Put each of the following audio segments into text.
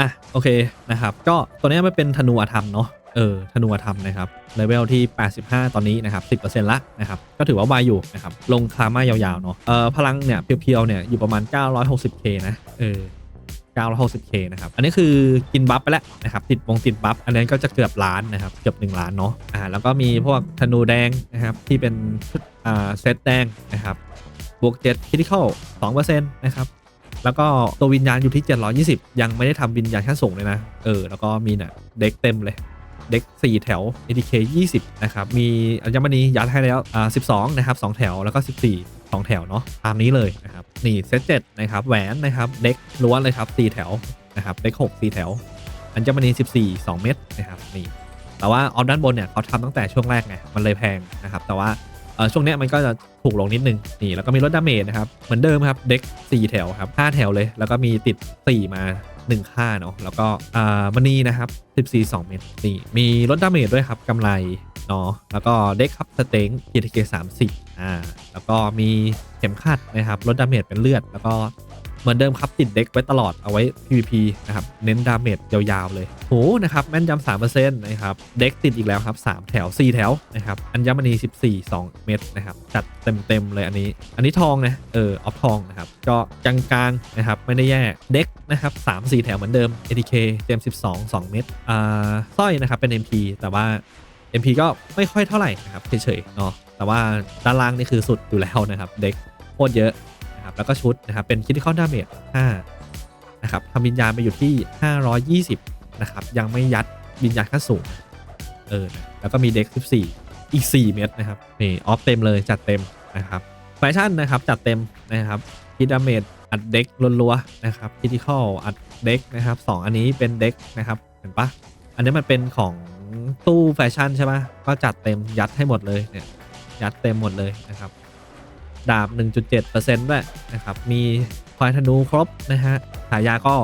อะโอเคนะครับ ก็ตัวนี้มันเป็นธนูอธรรมเนาะเออธนูอธรรมนะครับเลเวลที่ 85 ตอนนี้นะครับ10%ละนะครับ ก็ถือว่าไวอยู่นะครับ ลงคามายาวๆ เนาะเออพลังเนี่ยเพียวๆเนี่ยอยู่ประมาณ 960k นะเออ 960k นะครับ อันนี้คือกินบัฟไปแล้วนะครับ ติดวงติดบัฟ อันนี้ก็จะเกือบล้านนะครับ เกือบ 1 ล้านเนาะอ่าแล้วก็มีพวกธนูแดงนะครับ ที่เป็นชุดอ่าเซตแดงนะครับบวก7คิทิคอล2%นะครับ แล้วก็ตัววิญญาณอยู่ที่ 720 ยังไม่ได้ทำวิญญาณขั้นสูงเลยนะ เออ แล้วก็มีเนี่ยเด็กเต็มเลย เด็ก 4 แถว ATK 20 นะครับ มีอัญมณียัดให้แล้วอ่า12 นะครับ 2 แถวแล้วก็ 14 2 แถวเนาะตามนี้เลยนะครับ นี่เซต7นะครับแหวนนะครับเด็กล้วนเลยครับ 4 แถวนะครับเด็ก6 4 แถว อัญมณี 14 2 เม็ดนะครับนี่แต่ว่าออฟด้านบนเนี่ยเขาทำตั้งแต่ช่วงแรกไงมันเลยแพงนะครับแต่ว่า ช่วงนี้มันก็จะถูกลงนิดนึงนี่แล้วก็มีลดดาเมจนะครับ เหมือนเดิมครับเด็ก4แถวครับ5แถวเลย แล้วก็มีติด 4 มา 1 ค่าเนาะแล้วก็อ่ามณีนะครับ14 2 เมตรนี่มีลดดาเมจด้วยครับกำไรเนาะแล้วก็เด็กครับสเต็ง GTK 30อ่าแล้วก็มีเข็มขัดนะครับลดดาเมจเป็นเลือด แล้วก็ เหมือนเดิมครับติดเด็กไว้ตลอดเอาไว้ PVP นะครับเน้นดาเมจยาวๆเลยโหนะครับแม่นยำ3%นะครับเด็กติดอีกแล้วครับ3แถว4แถวนะครับอัญมณี14 2เม็ดนะครับจัดเต็มๆเลยอันนี้ อันนี้ทองนะเออออฟทองนะครับก็กลางๆนะครับไม่ได้แย่เด็กนะครับ3 4แถวเหมือนเดิม ATK เต็ม12 2เม็ดอ่าสร้อยนะครับเป็น MP แต่ว่า MP ก็ไม่ค่อยเท่าไหร่นะครับเฉยๆเนาะแต่ว่าด้านล่างนี่คือสุดอยู่แล้วนะครับเด็กโคตรเยอะ นะครับแล้วก็ชุดนะครับเป็นคิด i ค a l ดาเมจ5นะครับทำวิญญาณไปอยู่ที่ 520นะครับยังไม่ยัดวิญญาณขั้นสูงเออแล้วก็มีเด็ก14 อีก 4 เม็ดนะครับนี่ออฟเต็มเลยจัดเต็มนะครับแฟชั่นนะครับจัดเต็มนะครับคิดดาเมจอัดเด็กรัวๆนะครับคิติคอลอัดเด็กนะครับสองอันนี้เป็นเด็กนะครับเห็นปะอันนี้มันเป็นของตู้แฟชั่นใช่ไหมก็จัดเต็มยัดให้หมดเลยเนี่ยยัดเต็มหมดเลยนะครับ ดาบ 1.7%ด้วยนะครับ มีควายธนูครบนะฮะฉายาก็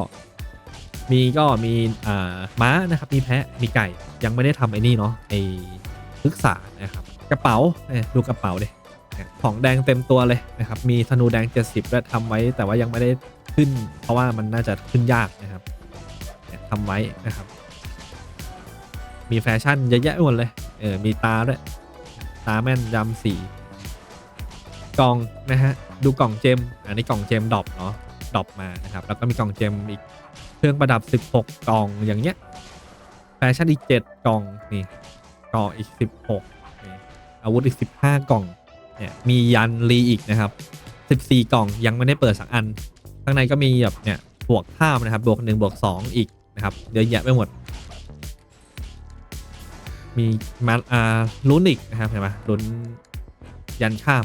มีก็มีอ่าม้านะครับ มีแพะ มีไก่ ยังไม่ได้ทำไอ้นี่เนาะ ไอ้พึกษานะครับ กระเป๋าเนี่ยดูกระเป๋าดิเนี่ยของแดงเต็มตัวเลยนะครับ มีธนูแดง 70ด้วยทำไว้ แต่ว่ายังไม่ได้ขึ้น เพราะว่ามันน่าจะขึ้นยากนะครับทำไว้นะครับ มีแฟชั่นเยอะแยะหมดเลย เออ มีตาด้วย ตาแม่นยำสี กล่องนะฮะดูกล่องเจมอันนี้กล่องเจมดรอปเนาะดรอปมานะครับแล้วก็มีกล่องเจมอีกเครื่องประดับ 16 กล่องอย่างเงี้ยแฟชั่นอีก 7 กล่องนี่กล่องอีก 16นี่อาวุธอีก 15 กล่องเนี่ยมียันรีอีกนะครับ 14 กล่องยังไม่ได้เปิดสักอัน ข้างในก็มีแบบเนี่ยบวกข้ามนะครับบวก 1 บวก 2 อีกนะครับเยอะแยะไปหมด มีมาอ่าลุ้นอีกนะครับเห็นไหมลุ้นยันข้าม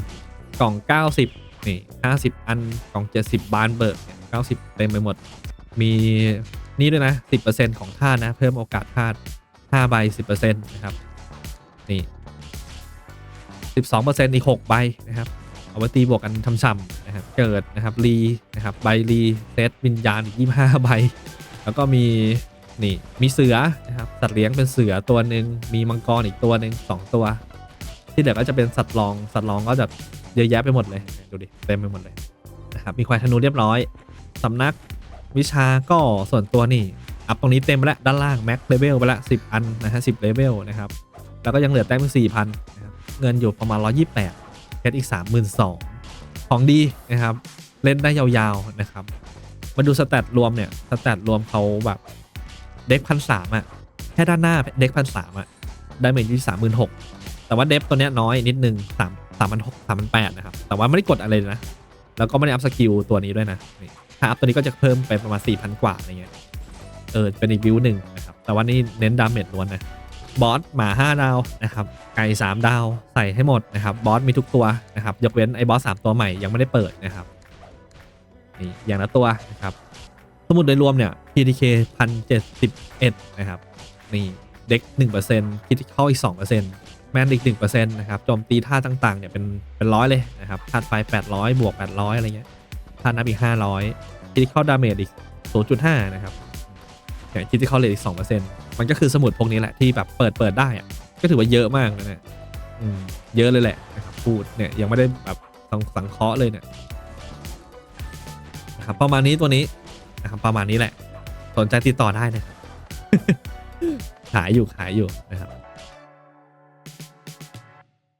กล่อง 90 นี่ 50 อัน กล่อง 70 บานเบิร์กเนี่ย90 เต็มไปหมด มีนี่ด้วยนะ 10%ของธาตุนะ เพิ่มโอกาสธาตุ5ใบ 10%นะครับ นี่ 12%อีก 6 ใบนะครับ เอาไว้ตีบวกกันทำซ้ำนะครับ เกิดนะครับ รีนะครับ ใบรีเซตวิญญาณอีก 25 ใบ แล้วก็มีนี่มีเสือนะครับสัตว์เลี้ยงเป็นเสือตัวหนึ่งมีมังกรอีกตัวหนึ่งสองตัว ที่เหลือก็จะเป็นสัตว์รองสัตว์รองก็จะ เยอะแยะไปหมดเลยดูดิเต็มไปหมดเลยนะครับมีควายธนูเรียบร้อยสำนักวิชาก็ส่วนตัวนี่อัพตรงนี้เต็มไปแล้วด้านล่างแม็กเลเวลไปละ10 อันนะฮะสิบเลเวลนะครับแล้วก็ยังเหลือแต้มอีก4,000นะครับเงินอยู่ประมาณ 128เพชรอีก 32,000ของดีนะครับ เล่นได้ยาวๆนะครับ มาดูสแตทรวมเนี่ยสแตทรวมเขาแบบเด็กพันสามอะแค่ด้านหน้าเด็กพันสามอะได้เมจที่สามหมื่นหกแต่ว่าเดฟตัวเนี้ยน้อยนิดนึงสาม สามพันหกสามพันแปดนะครับ แต่ว่าไม่ได้กดอะไรนะ แล้วก็ไม่ได้อัพสกิลตัวนี้ด้วยนะถ้าอัพตัวนี้ก็จะเพิ่มไปประมาณสี่พันกว่าอะไรเงี้ย เออ เป็นอีกวิวหนึ่งนะครับ แต่ว่านี่เน้นดาเมจล้วนนะ บอสหมาห้าดาวนะครับ ไก่สามดาวใส่ให้หมดนะครับ บอสมีทุกตัวนะครับ ยกเว้นไอ้บอสสามตัวใหม่ยังไม่ได้เปิดนะครับ นี่อย่างละตัวนะครับ สมุดโดยรวมเนี่ย PTK 1071 นะครับ นี่เด็กหนึ่งเปอร์เซ็นต์คิดเข้าอีกสองเปอร์เซ็นต์ มนอีกหนึ่งเปอร์เซ็นต์นะครับโจมตีท่าต่างๆเนี่ยเป็นเป็นร้อยเลยนะครับธาตุไฟแปดร้อยบวกแปดร้อยอะไรเงี้ยธาตุน้ำอีกห้าร้อยคิดเข้าดาเมจอีกศูนย์จุดห้านะครับอย่างคิดเข้าเลทอีกสองเปอร์เซ็นต์มันก็คือสมุดพวกนี้แหละที่แบบเปิดเปิดได้อะก็ถือว่าเยอะมากนะเนี่ยเยอะเลยแหละนะครับพูดเนี่ยยังไม่ได้แบบต้องสังเคราะห์เลยเนี่ยนะครับประมาณนี้ตัวนี้นะครับประมาณนี้แหละ สนใจติดต่อได้นะครับขายอยู่ขายอยู่นะครับ